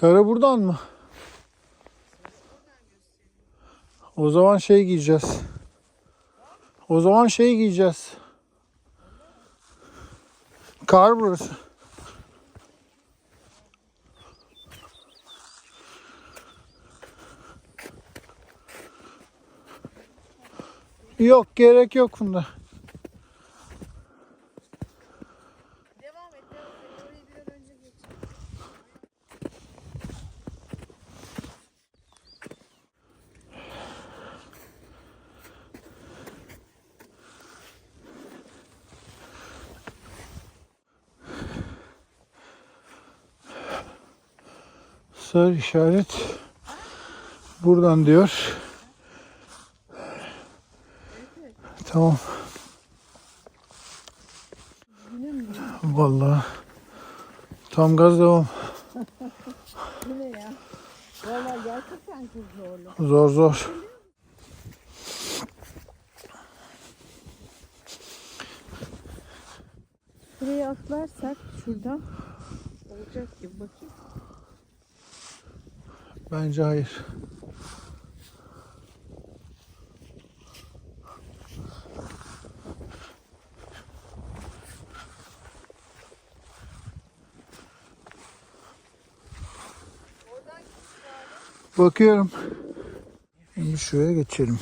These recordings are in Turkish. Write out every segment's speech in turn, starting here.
Sarı buradan mı? O zaman şey giyeceğiz. O zaman şey giyeceğiz. Kar burası. Yok gerek yok bunda. Sarı işaret buradan diyor. Tamam. Vallahi tam gaz devam. Zor zor. Buraya atlarsak şuradan olacak gibi bakayım. Bence hayır. Bakıyorum. Şimdi şuraya geçelim.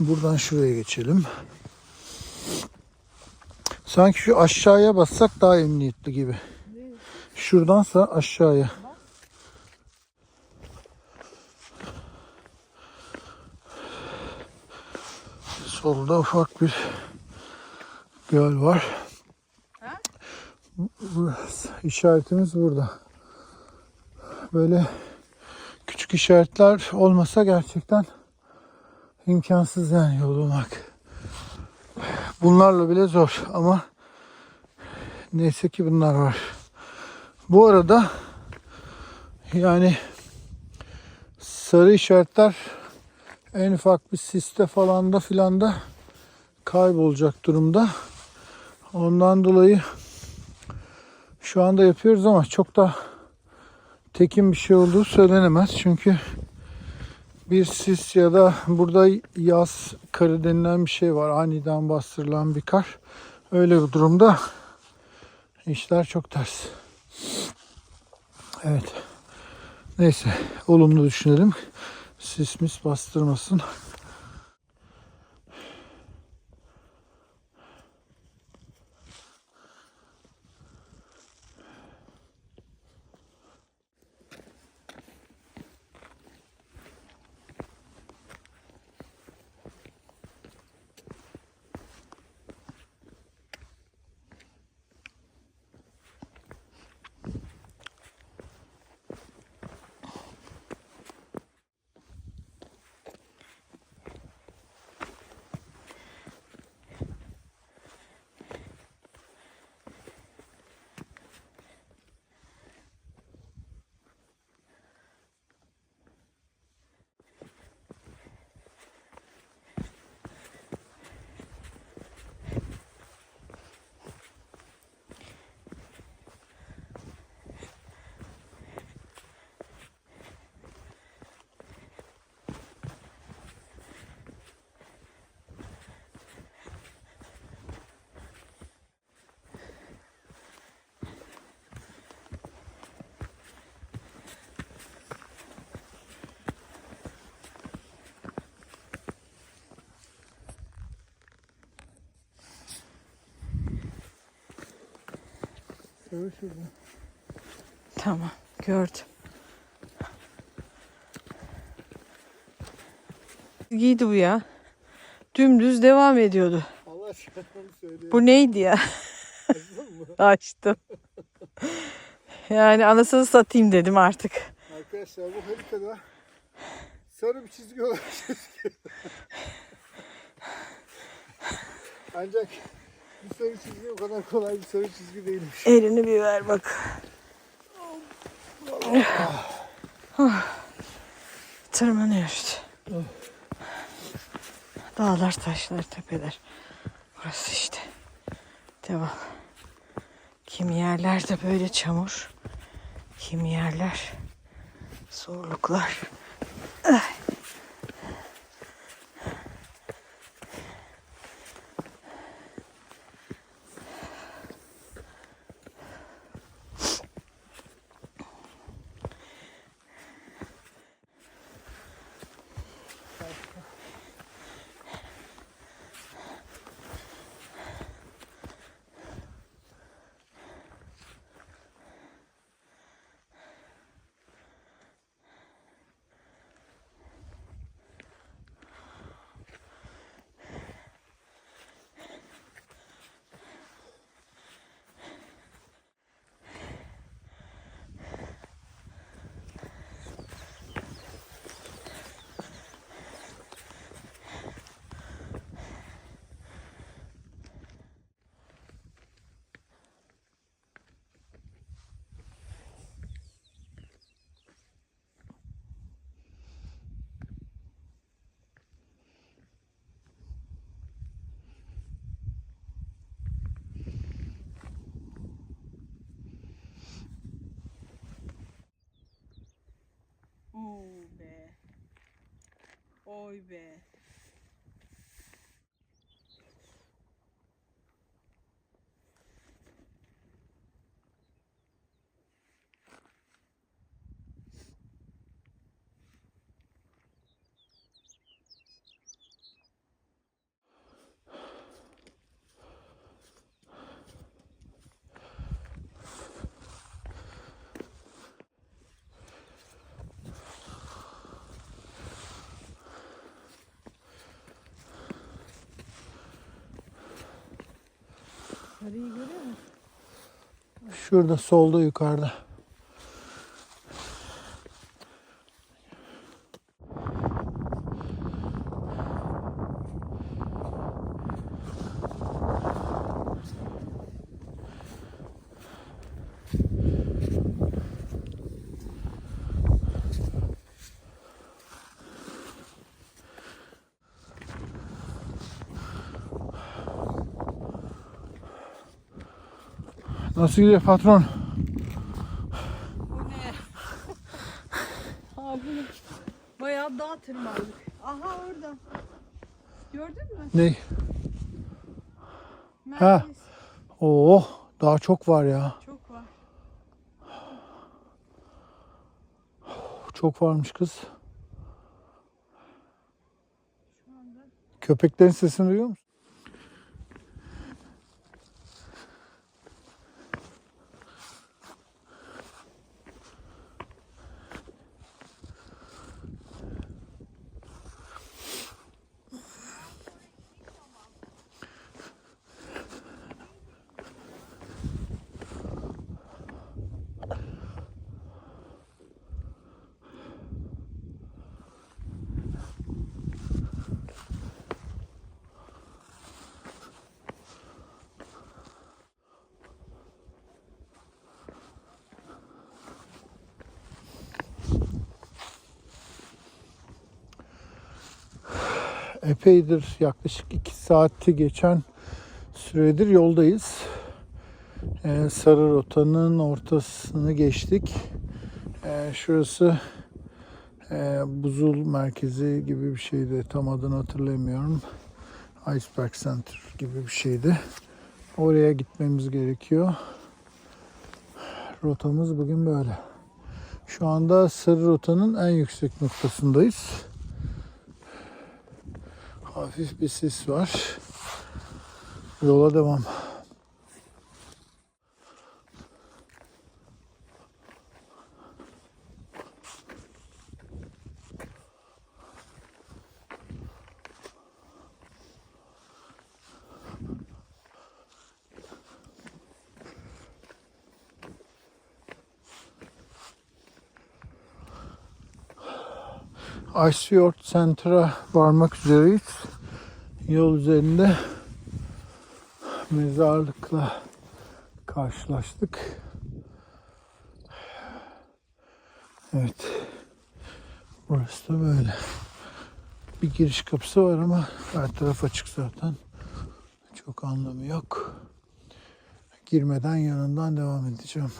Buradan şuraya geçelim. Sanki şu aşağıya bassak daha emniyetli gibi. Şuradansa aşağıya. Solda ufak bir göl var. İşaretimiz burada. Böyle küçük işaretler olmasa gerçekten imkansız yani yol bulmak. Bunlarla bile zor ama neyse ki bunlar var. Bu arada yani sarı işaretler en ufak bir siste falan da filan da kaybolacak durumda. Ondan dolayı şu anda yapıyoruz ama çok da tekin bir şey olduğu söylenemez. Çünkü bir sis ya da burada yaz karı denilen bir şey var. Aniden bastırılan bir kar. Öyle bir durumda işler çok ters. Evet. Neyse olumlu düşünelim. Sis mis bastırmasın. Tamam, gördüm. Giydi bu ya. Dümdüz devam ediyordu. Allah aşkına söylüyorum. Bu neydi ya? Açtım. Yani anasını satayım dedim artık. Arkadaşlar bu haritada sarı bir çizgi olarak gözüküyor. Ancak bir sarı çizgi o kadar kolay bir sarı çizgi değilmiş. Elini bir ver bak. Tırmanıyoruz. Dağlar, taşlar, tepeler. Burası işte. Devam. Kimi yerlerde böyle çamur, Kimi yerler zorluklar. Oo be. Oy be. Sarıyı görüyor musun? Şurada solda yukarıda. Nasıl gidiyor patron? Ha bunu bayağı dağ tırmandık. Aha orada. Gördün mü? Ne? Merkez. Oo, daha çok var ya. Çok var. Çok varmış kız. Şu anda Köpeklerin sesini duyuyor musun? Epeydir yaklaşık 2 saati geçen süredir yoldayız. Ee, Sarı rotanın ortasını geçtik. Ee, şurası e, buzul merkezi gibi bir şeydi. Tam adını hatırlamıyorum. Iceberg Center gibi bir şeydi. Oraya gitmemiz gerekiyor. Rotamız bugün böyle. Şu anda Sarı Rota'nın en yüksek noktasındayız. Hafif bir sis var. Yola devam. Icefjord Center'a varmak üzereyiz. Yol üzerinde mezarlıkla karşılaştık. Evet. Burası da böyle. Bir giriş kapısı var ama her taraf açık zaten. Çok anlamı yok. Girmeden yanından devam edeceğim.